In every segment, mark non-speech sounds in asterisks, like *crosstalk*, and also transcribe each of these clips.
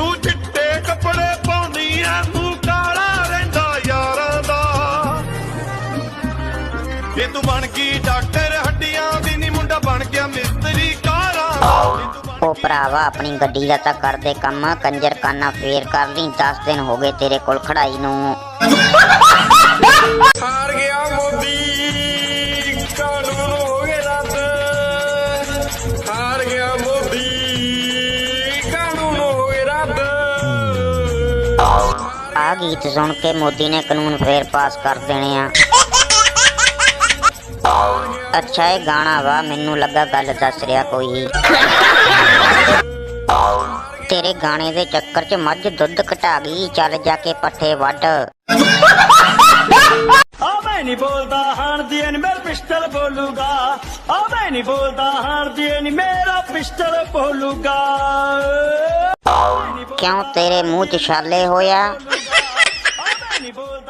ਤੂੰ ਚਿੱਟੇ ਕੱਪੜੇ ਪਾਉਂਦੀ ਐ ਤੂੰ ਕਾਲਾ ਰਹਿੰਦਾ ਯਾਰਾਂ ਦਾ। ਇਹ ਤੂੰ ਬਣ ਗਈ ਡਾਕਟਰ ਹੱਡੀਆਂ ਦੀ ਨੀ ਮੁੰਡਾ ਬਣ ਗਿਆ ਮਿਸਤਰੀ ਕਾਰਾਂ ਉਹ ਭਰਾਵਾ ਆਪਣੀ ਗੱਡੀ ਦਾ ਤਾਂ ਕਰਦੇ ਕੰਮ ਕੰਜਰ ਕਾਨਾ ਫੇਰ ਕਰ ਲਈ 10 ਦਿਨ ਹੋ ਗਏ ਤੇਰੇ ਕੋਲ ਖੜਾਈ ਨੂੰ। *laughs* ਆ ਗੀਤ ਸੁਣ ਕੇ ਮੋਦੀ ਨੇ ਕਾਨੂੰਨ ਫੇਰ ਪਾਸ ਕਰ ਦੇਣੇ ਆ। ਅੱਛਾ ਇਹ ਗਾਣਾ ਵਾ ਮੈਨੂੰ ਲੱਗਾ ਗੱਲ ਦੱਸ ਰਿਹਾ ਕੋਈ। ਤੇਰੇ ਗਾਣੇ ਦੇ ਚੱਕਰ 'ਚ ਮੱਝ ਦੁੱਧ ਘਟਾ ਗਈ ਚੱਲ ਜਾ ਕੇ ਪੱਠੇ ਵੱਢ। ਆ ਮੈਂ ਨਹੀਂ ਬੋਲਦਾ ਹਾਣ ਦੀ ਨੀ ਮੇਰਾ ਪਿਸਟਲ ਬੋਲੂਗਾ। ਆ ਮੈਂ ਨਹੀਂ ਬੋਲਦਾ ਹਾਣ ਦੀ ਨੀ ਮੇਰਾ ਪਿਸਟਲ ਬੋਲੂਗਾ। ਕਿਉਂ ਤੇਰੇ ਮੂੰਹ 'ਚ ਛਾਲੇ ਹੋਇਆ ਆ ਮੈਂ ਨਹੀਂ ਬੋਲਦਾ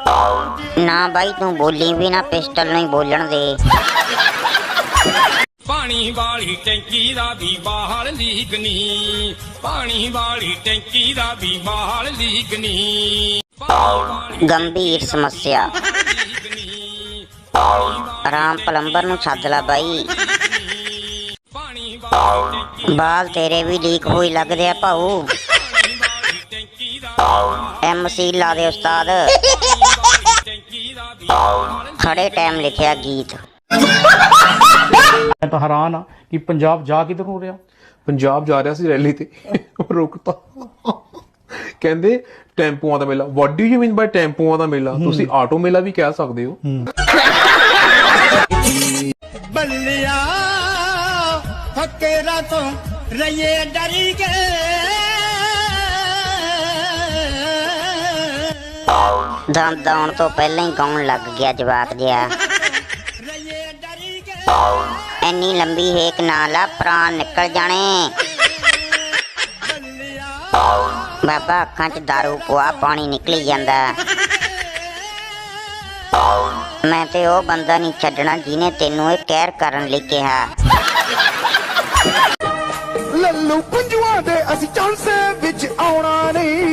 ਹਾਣ ਦੀ ਨਾ ਬਾਈ ਤੂੰ ਬੋਲੀ ਵੀ ਨਾ ਪਿਸਟਲ ਨਹੀਂ ਬੋਲਣ ਦੇ। ਪਾਣੀ ਵਾਲੀ ਟੈਂਕੀ ਦਾ ਵੀ ਬਾਹਰ ਲੀਕ ਨੀ ਪਾਣੀ ਵਾਲੀ ਟੈਂਕੀ ਦਾ ਵੀ ਬਾਹਰ ਲੀਕ ਨੀ ਗੰਭੀਰ ਸਮੱਸਿਆ। ਆਰਾਮ ਪਲੰਬਰ ਨੂੰ ਸੱਦ ਲੈ ਬਾਈ। ਬਾਲ ਤੇਰੇ ਵੀ ਲੀਕ ਹੋਈ ਲੱਗਦੇ ਆ ਦਾ ਐਮਸੀ ਲਾ ਦੇ ਉਸਤਾਦ। ਖੜੇ ਟਾਈਮ ਲਿਖਿਆ ਗੀਤ। ਮੈਂ ਤਾਂ ਹੈਰਾਨ ਆ ਕਿ ਪੰਜਾਬ ਜਾ ਕਿਧਰ ਨੂੰ ਰਿਹਾ। ਪੰਜਾਬ ਜਾ ਰਿਹਾ ਸੀ ਰੈਲੀ ਤੇ। ਉਹ ਰੁਕਤਾ। ਕਹਿੰਦੇ ਟੈਂਪੂਆਂ ਦਾ ਮੇਲਾ। What do you mean by ਟੈਂਪੂਆਂ ਦਾ ਮੇਲਾ? ਤੁਸੀਂ ਆਟੋ ਮੇਲਾ ਵੀ ਕਹਿ ਸਕਦੇ ਹੋ। ਬੱਲਿਆ ਫਕੀਰਾਂ ਤੋਂ ਰਈਏ ਡਰੀ ਗਏ ਦੰਦ ਆਉਣ ਤੋਂ ਪਹਿਲਾਂ ਹੀ ਗਾਉਣ ਲੱਗ ਗਿਆ ਜਵਾਕ ਜਿਹਾ। ਰਈਏ ਲੰਬੀ ਹੇਕ ਨਾ ਲਾ ਪ੍ਰਾਣ ਨਿਕਲ ਜਾਣੇ। ਬਾਬਾ ਅੱਖਾਂ 'ਚ ਦਾਰੂ ਪਵਾ, ਪਾਣੀ ਨਿਕਲੀ ਜਾਂਦਾ। ਮੈਂ ਤੇ ਉਹ ਬੰਦਾ ਨਹੀਂ ਛੱਡਣਾ ਜਿਹਨੇ ਤੈਨੂੰ ਇਹ ਕਹਿਰ ਕਰਨ ਲਈ ਕਿਹਾ। ਲੱਲੂ ਪੰਜੂਆਂ ਦੇ ਅਸੀਂ ਚਾਂਸੇ ਵਿੱਚ ਆਉਣਾ ਨਹੀਂ।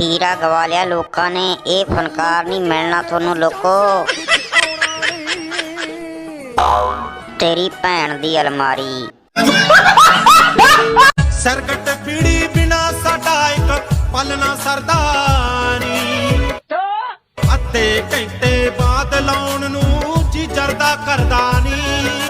ਹੀਰਾ ਗਵਾ ਲਿਆ ਲੋਕਾਂ ਨੇ। ਇਹ ਫਨਕਾਰ ਨਹੀਂ ਮਿਲਣਾ ਤੁਹਾਨੂੰ ਲੋਕੋ। ਤੇਰੀ ਭੈਣ ਦੀ ਅਲਮਾਰੀ। ਸਰਗਟ ਪੀੜੀ ਬਿਨਾ ਸਾਡਾ ਇੱਕ ਪਲ ਨਾ ਸਰਦਾਨੀ ਅੱਧੇ ਘੰਟੇ ਬਾਅਦ ਲਾਉਣ ਨੂੰ ਜੀ ਜਰਦਾ ਕਰਦਾ ਨਹੀਂ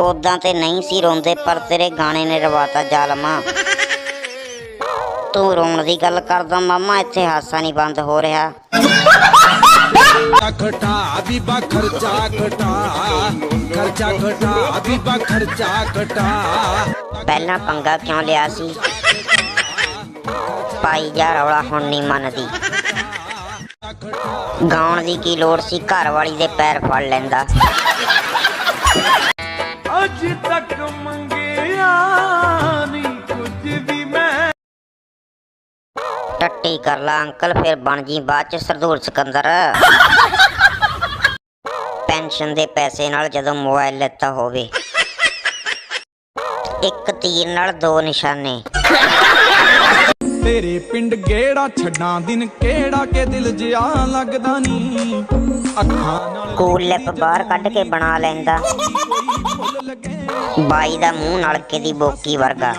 ਉਦਾਂ ਤੇ ਨਹੀਂ ਸੀ ਰੋਂਦੇ ਪਰ ਤੇਰੇ ਗਾਣੇ ਨੇ ਰਵਾਤਾ ਜ਼ਾਲਮਾ। ਤੂੰ ਰੋਣ ਦੀ ਗੱਲ ਕਰਦਾ ਮਾਮਾ ਇੱਥੇ ਹਾਸਾ ਨਹੀਂ ਬੰਦ ਹੋ ਰਿਹਾ। ਖਟਾ ਵੀ ਬਾ ਖਰਚਾ ਖਟਾ ਖਰਚਾ ਖਟਾ ਵੀ ਬਾ ਖਰਚਾ ਖਟਾ ਪਹਿਲਾਂ ਪੰਗਾ ਕਿਉਂ ਲਿਆ ਸੀ? ਪਾਈ ਜਾ ਰੌਲਾ ਹੁਣ ਨਹੀਂ ਮੰਨਦੀ। ਗਾਉਣ ਦੀ ਕੀ ਲੋੜ ਸੀ? ਘਰ ਵਾਲੀ ਦੇ ਪੈਰ ਫੜ ਲੈਂਦਾ। ਅੱਜ ਤੱਕ ਮੰਗਿਆ ਨਹੀਂ ਕੁਝ ਵੀ ਮੈਂ। ਟੱਟੀ ਕਰ ਲਾ ਅੰਕਲ ਫਿਰ ਬਣ ਜੀ ਬਾਅਦ ਚ ਸਰਦੂਲ ਸਿਕੰਦਰ। ਪੈਨਸ਼ਨ ਦੇ ਪੈਸੇ ਨਾਲ ਜਦੋਂ ਮੋਬਾਈਲ ਲੈਤਾ ਹੋਵੇ। ਇੱਕ ਤੀਰ ਨਾਲ ਦੋ ਨਿਸ਼ਾਨੇ। ਤੇਰੇ ਪਿੰਡ ਗੇੜਾ ਛੱਡਾਂ ਦਿਨ ਕਿਹੜਾ ਕੇ ਦਿਲ ਜਿਆ ਲੱਗਦਾ ਨੀ। ਅੱਖਾਂ ਨਾਲ ਕੂਲ ਲਿਪ ਬਾਹਰ ਕੱਢ ਕੇ ਬਣਾ ਲੈਂਦਾ। ਬਾਈ ਦਾ ਮੂੰਹ ਨਲਕੇ ਦੀ ਬੋਕੀ ਵਰਗਾ।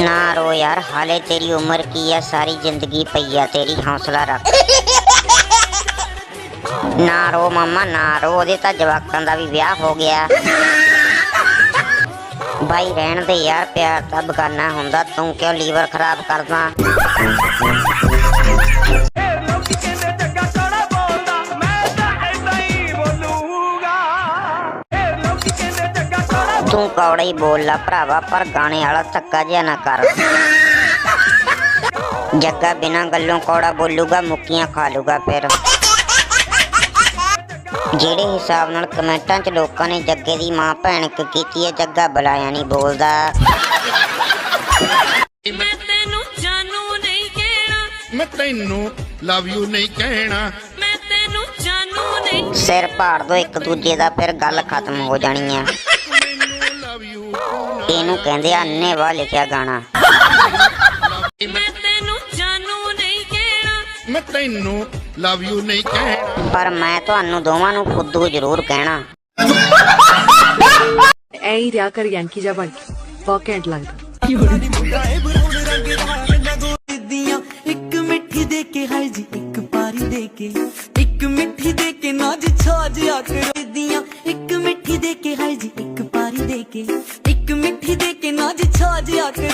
ਨਾ ਰੋ ਯਾਰ, ਹਾਲੇ ਤੇਰੀ ਉਮਰ ਕੀ ਆ? ਸਾਰੀ ਜ਼ਿੰਦਗੀ ਪਈ ਆ, ਤੇਰੀ ਹੌਸਲਾ ਰੱਖ। ਨਾ ਰੋ ਮਾਮਾ, ਨਾ ਰੋ, ਉਹਦੇ ਤਾਂ ਜਵਾਕਾਂ ਦਾ ਵੀ ਵਿਆਹ ਹੋ ਗਿਆ। ਬਾਈ ਰਹਿਣ ਦੇ ਯਾਰ, ਪਿਆਰ ਤਾਂ ਬਗਾਨਾ ਹੁੰਦਾ, ਤੂੰ ਕਿਉਂ ਲੀਵਰ ਖਰਾਬ ਕਰਦਾ? ਤੂੰ ਕੌੜਾ ਹੀ ਬੋਲ ਲਾ ਭਰਾਵਾ ਪਰ ਗਾਣੇ ਵਾਲਾ ਧੱਕਾ ਜਿਹਾ ਨਾ ਕਰ। ਜੱਗਾ ਬਿਨਾਂ ਗੱਲੋਂ ਕੌੜਾ ਬੋਲੂਗਾ ਮੁੱਕੀਆਂ ਖਾ ਲੂਗਾ ਫਿਰ। ਜਿਹੜੇ ਹਿਸਾਬ ਨਾਲ ਕਮੈਂਟਾਂ 'ਚ ਲੋਕਾਂ ਨੇ ਜੱਗੇ ਦੀ ਮਾਂ ਭੈਣਕ ਕੀਤੀ ਹੈ ਜੱਗਾ ਬੁਲਾਇਆ ਨਹੀਂ ਬੋਲਦਾ। ਮੈਂ ਤੈਨੂੰ ਜਾਨੂ ਨਹੀਂ ਕਹਿਣਾ। ਮੈਂ ਤੈਨੂੰ ਲਵ ਯੂ ਨਹੀਂ ਕਹਿਣਾ। ਮੈਂ ਤੈਨੂੰ ਜਾਨੂ ਨਹੀਂ ਸਿਰ ਪਾੜ ਦੋ ਇੱਕ ਦੂਜੇ ਦਾ ਫਿਰ ਗੱਲ ਖਤਮ ਹੋ ਜਾਣੀ ਆ। ਇਹਨੂੰ ਕਹਿੰਦੇ ਆ ਅੰਨੇਵਾਹ ਲਿਖਿਆ ਗਾਣਾ। ਮੈਂ ਤੈਨੂੰ ਜਾਨੂ ਨਹੀਂ ਕਹਿਣਾ ਮੈਂ ਤੈਨੂੰ ਲਵ ਯੂ ਨਹੀਂ ਕਹਿਣਾ। ਪਰ ਮੈਂ ਤੁਹਾਨੂੰ ਦੋਵਾਂ ਨੂੰ ਫੁੱਦੂ ਜ਼ਰੂਰ ਕਹਿਣਾ। ਐਂ ਹੀ ਰਿਆ ਕਰ ਯਾਂਕੀ ਜਾ ਬਣ ਲੱਗਦਾ। ਇੱਕ ਮਿੱਠੀ ਦੇ ਕੇ ਹਾਏ ਜੀ ਇੱਕ ਪਾਰੀ ਦੇ ਕੇ। ਇੱਕ ਮਿੱਠੀ ਦੇ ਕੇ ਨਾਜ ਛਾਜ ਆ ਦੀਆਂ ਇੱਕ ਮਿੱਠੀ ਦੇ ਕੇ ਹਾਏ ਜੀ ਇੱਕ ਪਾਰੀ ਦੇ ਕੇ। ਇੱਕ ਮਿੱਠੀ ਦੇ ਕੇ ਨਜ ਛਾ ਜਿਆ ਕੇ